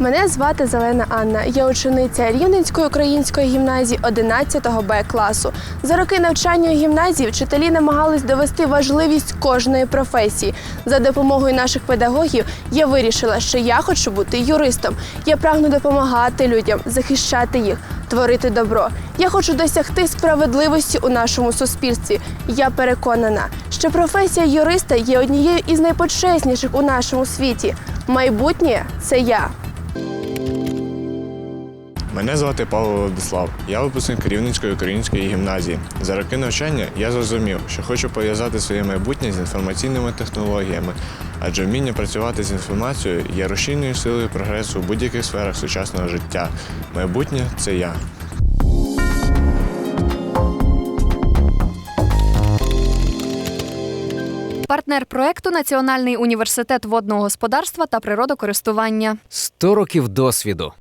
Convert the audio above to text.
Мене звати Зелена Анна. Я учениця Рівненської української гімназії 11 Б класу. За роки навчання у гімназії вчителі намагались довести важливість кожної професії. За допомогою наших педагогів я вирішила, що я хочу бути юристом. Я прагну допомагати людям, захищати їх, творити добро. Я хочу досягти справедливості у нашому суспільстві. Я переконана, що професія юриста є однією із найпочесніших у нашому світі. Майбутнє це я. Мене звати Павло Владислав. Я випускник Рівненської української гімназії. За роки навчання я зрозумів, що хочу пов'язати своє майбутнє з інформаційними технологіями, адже вміння працювати з інформацією є рушійною силою прогресу у будь-яких сферах сучасного життя. Майбутнє це я. Партнер проекту Національний університет водного господарства та природокористування. 100 років досвіду.